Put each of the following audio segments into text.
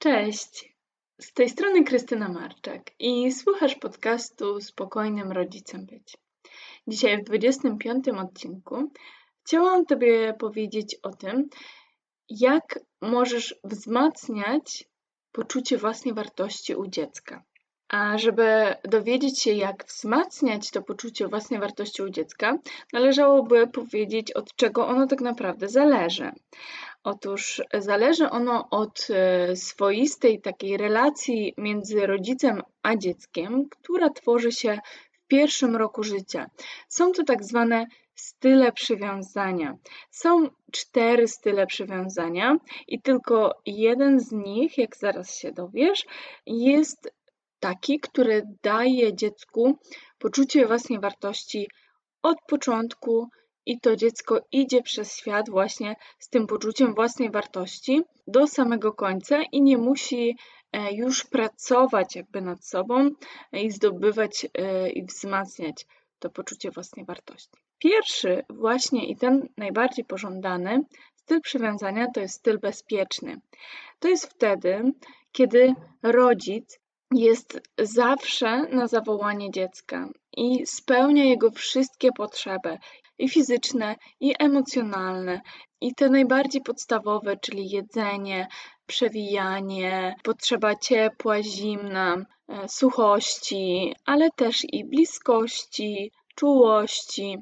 Cześć, z tej strony Krystyna Marczak i słuchasz podcastu Spokojnym Rodzicem Być. Dzisiaj w 25 odcinku chciałam Tobie powiedzieć o tym, jak możesz wzmacniać poczucie własnej wartości u dziecka. A żeby dowiedzieć się, jak wzmacniać to poczucie własnej wartości u dziecka, należałoby powiedzieć, od czego ono tak naprawdę zależy. Otóż zależy ono od e, swoistej takiej relacji między rodzicem a dzieckiem, która tworzy się w pierwszym roku życia. Są to tak zwane style przywiązania. Są cztery style przywiązania i tylko jeden z nich, jak zaraz się dowiesz, jest taki, który daje dziecku poczucie własnej wartości od początku i to dziecko idzie przez świat właśnie z tym poczuciem własnej wartości do samego końca i nie musi e, już pracować jakby nad sobą i zdobywać e, i wzmacniać to poczucie własnej wartości. Pierwszy właśnie i ten najbardziej pożądany styl przywiązania to jest styl bezpieczny. To jest wtedy, kiedy rodzic jest zawsze na zawołanie dziecka i spełnia jego wszystkie potrzeby i fizyczne, i emocjonalne, i te najbardziej podstawowe, czyli jedzenie, przewijanie, potrzeba ciepła, zimna, e, suchości, ale też i bliskości, czułości.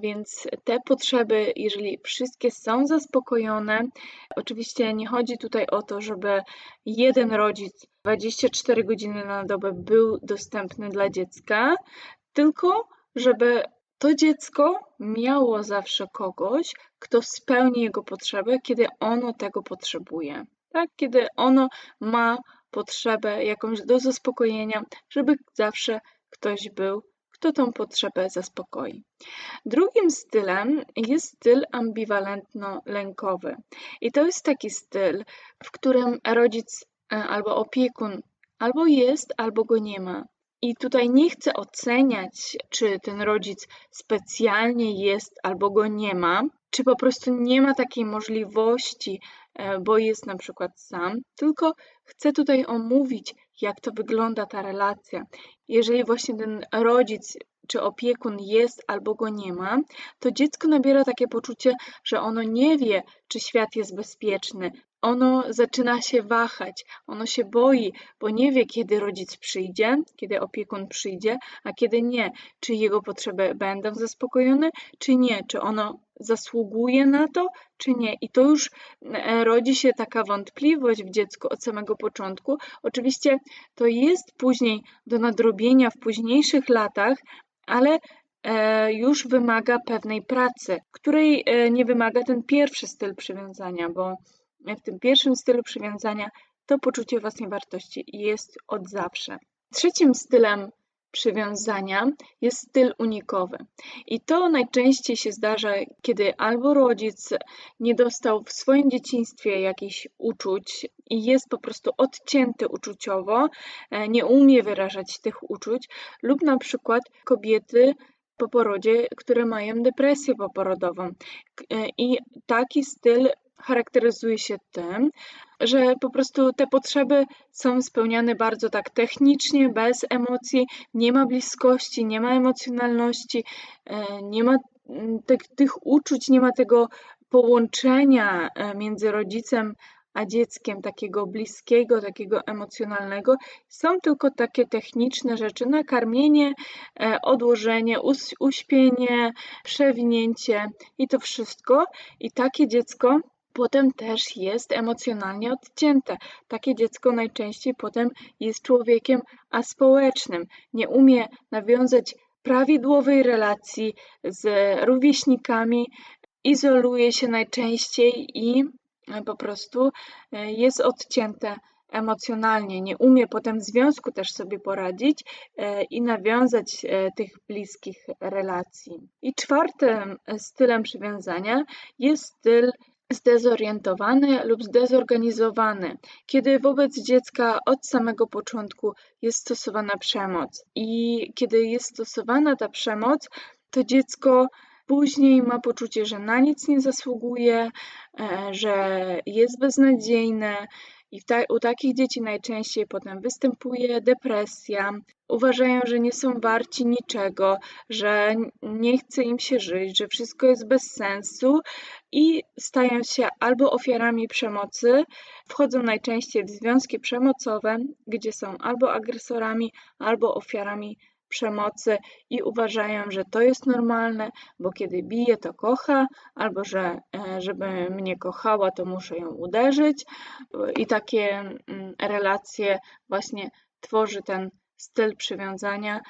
Więc te potrzeby, jeżeli wszystkie są zaspokojone, oczywiście nie chodzi tutaj o to, żeby jeden rodzic 24 godziny na dobę był dostępny dla dziecka, tylko żeby to dziecko miało zawsze kogoś, kto spełni jego potrzeby, kiedy ono tego potrzebuje. Tak? Kiedy ono ma potrzebę jakąś do zaspokojenia, żeby zawsze ktoś był kto tą potrzebę zaspokoi. Drugim stylem jest styl ambiwalentno-lękowy. I to jest taki styl, w którym rodzic e, albo opiekun albo jest, albo go nie ma. I tutaj nie chcę oceniać, czy ten rodzic specjalnie jest albo go nie ma, czy po prostu nie ma takiej możliwości, e, bo jest na przykład sam, tylko chcę tutaj omówić, jak to wygląda ta relacja. Jeżeli właśnie ten rodzic czy opiekun jest albo go nie ma, to dziecko nabiera takie poczucie, że ono nie wie, czy świat jest bezpieczny, ono zaczyna się wahać, ono się boi, bo nie wie, kiedy rodzic przyjdzie, kiedy opiekun przyjdzie, a kiedy nie. Czy jego potrzeby będą zaspokojone, czy nie. Czy ono zasługuje na to, czy nie. I to już e, rodzi się taka wątpliwość w dziecku od samego początku. Oczywiście to jest później do nadrobienia w późniejszych latach, ale e, już wymaga pewnej pracy, której e, nie wymaga ten pierwszy styl przywiązania, bo w tym pierwszym stylu przywiązania to poczucie własnej wartości jest od zawsze. Trzecim stylem przywiązania jest styl unikowy. I to najczęściej się zdarza, kiedy albo rodzic nie dostał w swoim dzieciństwie jakichś uczuć i jest po prostu odcięty uczuciowo, e, nie umie wyrażać tych uczuć, lub na przykład kobiety po porodzie, które mają depresję poporodową. E, I taki styl charakteryzuje się tym, że po prostu te potrzeby są spełniane bardzo tak technicznie, bez emocji, nie ma bliskości, nie ma emocjonalności, e, nie ma tych, tych uczuć, nie ma tego połączenia e, między rodzicem a dzieckiem, takiego bliskiego, takiego emocjonalnego. Są tylko takie techniczne rzeczy, nakarmienie, e, odłożenie, uśpienie, przewinięcie i to wszystko. I takie dziecko potem też jest emocjonalnie odcięte. Takie dziecko najczęściej potem jest człowiekiem aspołecznym, nie umie nawiązać prawidłowej relacji z rówieśnikami, izoluje się najczęściej i po prostu e, jest odcięte emocjonalnie, nie umie potem w związku też sobie poradzić e, i nawiązać e, tych bliskich relacji. I czwartym stylem przywiązania jest styl zdezorientowany lub zdezorganizowany, kiedy wobec dziecka od samego początku jest stosowana przemoc. I kiedy jest stosowana ta przemoc, to dziecko później ma poczucie, że na nic nie zasługuje, e, że jest beznadziejne I ta, u takich dzieci najczęściej potem występuje depresja, uważają, że nie są warci niczego, że nie chce im się żyć, że wszystko jest bez sensu i stają się albo ofiarami przemocy, wchodzą najczęściej w związki przemocowe, gdzie są albo agresorami, albo ofiarami przemocy i uważają, że to jest normalne, bo kiedy bije, to kocha, albo że e, żeby mnie kochała, to muszę ją uderzyć. I takie mm, relacje właśnie tworzy ten styl przywiązania.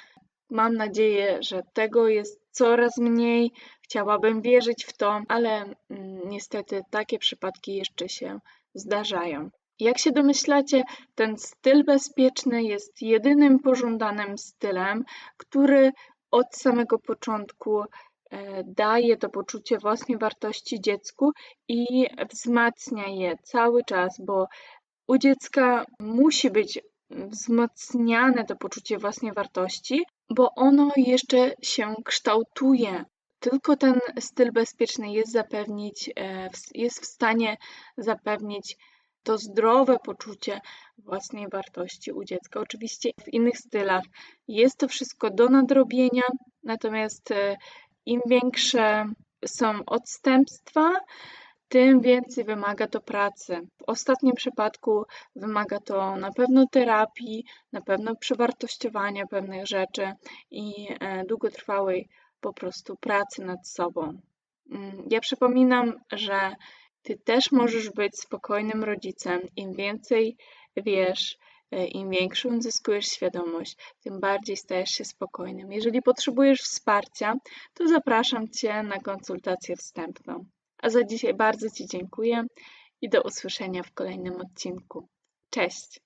Mam nadzieję, że tego jest coraz mniej. Chciałabym wierzyć w to, ale mm, niestety takie przypadki jeszcze się zdarzają. Jak się domyślacie, ten styl bezpieczny jest jedynym pożądanym stylem, który od samego początku e, daje to poczucie własnej wartości dziecku i wzmacnia je cały czas, bo u dziecka musi być wzmacniane to poczucie własnej wartości, bo ono jeszcze się kształtuje. Tylko ten styl bezpieczny jest zapewnić, e, jest w stanie zapewnić to zdrowe poczucie własnej wartości u dziecka. Oczywiście w innych stylach jest to wszystko do nadrobienia, natomiast e, im większe są odstępstwa, tym więcej wymaga to pracy. W ostatnim przypadku wymaga to na pewno terapii, na pewno przewartościowania pewnych rzeczy i e, długotrwałej po prostu pracy nad sobą. Mm, ja przypominam, że ty też możesz być spokojnym rodzicem. Im więcej wiesz, e, im większą zyskujesz świadomość, tym bardziej stajesz się spokojnym. Jeżeli potrzebujesz wsparcia, to zapraszam Cię na konsultację wstępną. A za dzisiaj bardzo Ci dziękuję i do usłyszenia w kolejnym odcinku. Cześć!